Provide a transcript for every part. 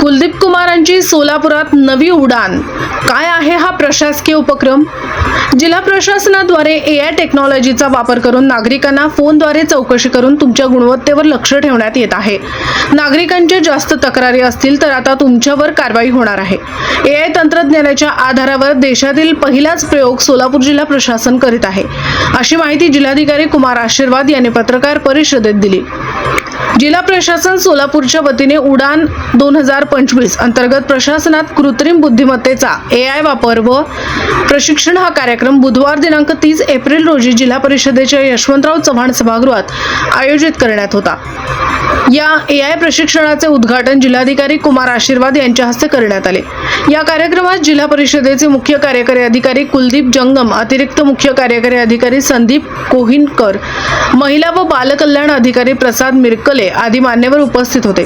कुलदीप कुमारांची सोलापुरात नवी उडान. काय आहे हा प्रशासकीय उपक्रम? जिल्हा प्रशासनाद्वारे ए आय टेक्नॉलॉजीचा वापर करून नागरिकांना फोनद्वारे चौकशी करून तुमच्या गुणवत्तेवर लक्ष ठेवण्यात येत आहे. नागरिकांच्या जास्त तक्रारी असतील तर आता तुमच्यावर कारवाई होणार आहे. ए आय तंत्रज्ञानाच्या आधारावर देशातील पहिलाच प्रयोग सोलापूर जिल्हा प्रशासन करीत आहे. अशी माहिती जिल्हाधिकारी कुमार आशीर्वाद यांनी पत्रकार परिषदेत दिली. जिल्हा प्रशासन सोलापूरच्या वतीने उडान दोन हजार पंचवीस अंतर्गत प्रशासनात कृत्रिम बुद्धिमत्तेचा ए आय वापर व प्रशिक्षण हा कार्यक्रम बुधवार दिनांक तीस एप्रिल रोजी जिल्हा परिषदेच्या यशवंतराव चव्हाण सभागृहात आयोजित करण्यात होता. या ए आय प्रशिक्षणाचे उद्घाटन जिल्हाधिकारी कुमार आशीर्वाद यांच्या हस्ते करण्यात आले. या कार्यक्रमात जिल्हा परिषदेचे मुख्य कार्यकारी अधिकारी कुलदीप जंगम अतिरिक्त मुख्य कार्यकारी अधिकारी संदीप कोहिनकर महिला व बालकल्याण अधिकारी प्रसाद मिरकले आदी मान्यवर उपस्थित होते.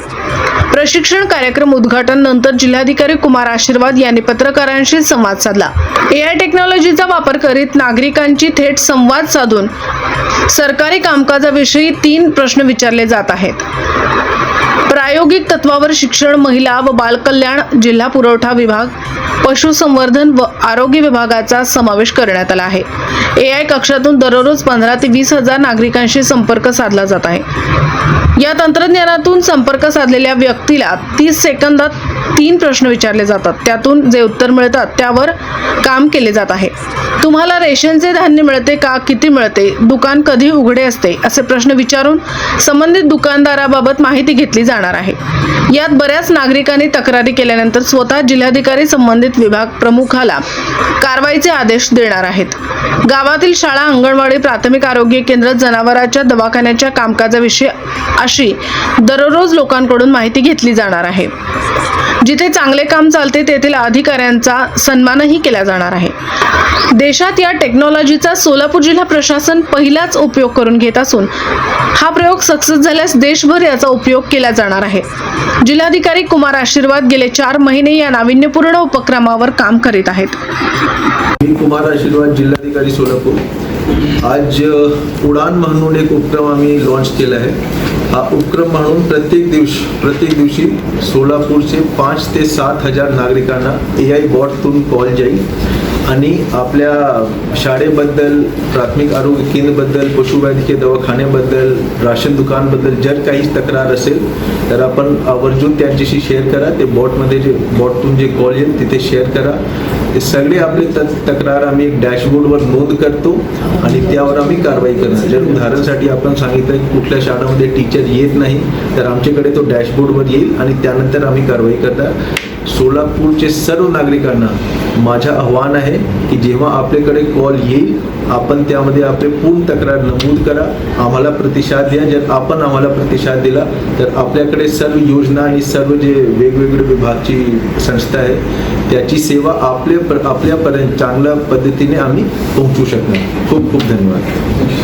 प्रशिक्षण कार्यक्रम उद्घाटन नंतर जिल्हाधिकारी कुमार आशीर्वाद यांनी पत्रकारांशी संवाद साधला. ए आय टेक्नॉलॉजीचा वापर करीत नागरिकांची थेट संवाद साधून सरकारी कामकाजाविषयी तीन प्रश्न विचारले जात आहेत. प्रायोगिक तत्वावर शिक्षण महिला व बालकल्याण जिल्हा पुरवठा विभाग पशुसंवर्धन व आरोग्य विभागाचा समावेश करण्यात आला आहे. ए आय कक्षातून दररोज पंधरा ते वीस हजार नागरिकांशी संपर्क साधला जात आहे. या तंत्रज्ञानातून संपर्क साधलेल्या व्यक्तीला तीस सेकंदात तीन प्रश्न विचारले जातात. त्यातून जे उत्तर मिळतात त्यावर काम केले जात आहे. तुम्हाला रेशनचे धान्य मिळते का? किती मिळते? दुकान कधी उघडे असते? असे प्रश्न विचारून संबंधित दुकानदाराबाबत माहिती घेतली जाणार आहे. यात बऱ्याच नागरिकांनी तक्रारी केल्यानंतर स्वतः जिल्हाधिकारी संबंधित विभाग प्रमुखाला कारवाईचे आदेश देणार आहेत. गावातील शाळा अंगणवाडी प्राथमिक आरोग्य केंद्र जनावरांच्या दवाखान्याच्या कामकाजाविषयी अशी दररोज लोकांकडून माहिती घेतली जाणार आहे. जिथे चांगले काम चालते तेथील अधिकाऱ्यांचा सन्मानही केला जाणार आहे. देशात या टेक्नॉलॉजीचा सोलापूर जिल्हा प्रशासन पहिलाच उपयोग करून घेत असून हा प्रयोग सक्सेस झाल्यास देशभर याचा उपयोग केला जाणार आहे. जिल्हाधिकारी कुमार आशीर्वाद गेले चार महिने या नाविन्यपूर्ण उपक्रमावर काम करीत आहेत. कुमार आशीर्वाद जिल्हाधिकारी सोलापूर. आज उडान म्हणून एक उपक्रम आम्ही लॉन्च केला आहे. हा उपक्रम म्हणून प्रत्येक दिवशी प्रत्येक दिवशी सोलापूरचे पाच ते सात हजार नागरिकांना ए आय बॉटतून कॉल जाईल. आणि आपल्या शाळेबद्दल प्राथमिक आरोग्य केंद्रबद्दल पशुवैद्यकीय दवाखान्याबद्दल राशन दुकानबद्दल जर काही तक्रार असेल तर आपण आवर्जून त्यांच्याशी शेअर करा. ते बॉटमध्ये जे बॉटतून जे कॉल येईल तिथे शेअर करा. ते सगळे आपले त- तक्रार आम्ही एक डॅशबोर्डवर नोंद करतो आणि त्यावर आम्ही कारवाई करणार. जर उदाहरणासाठी आपण सांगितलं की कुठल्या शाळेमध्ये टीचर येत नाही तर आमच्याकडे तो डॅशबोर्डवर येईल आणि त्यानंतर आम्ही कारवाई करणार. सोलापूरचे सर्व नागरिकांना माझं आव्हान आहे की जेव्हा आपल्याकडे कॉल येईल आपण त्यामध्ये आपले पूर्ण तक्रार नमूद करा. आम्हाला प्रतिसाद द्या. जर आपण आम्हाला प्रतिसाद दिला तर आपल्याकडे सर्व योजना आणि सर्व जे वेगवेगळे विभागची संस्था आहे त्याची सेवा आपल्या आपल्यापर्यंत चांगल्या पद्धतीने आम्ही पोहोचू शकणार. खूप खूप धन्यवाद.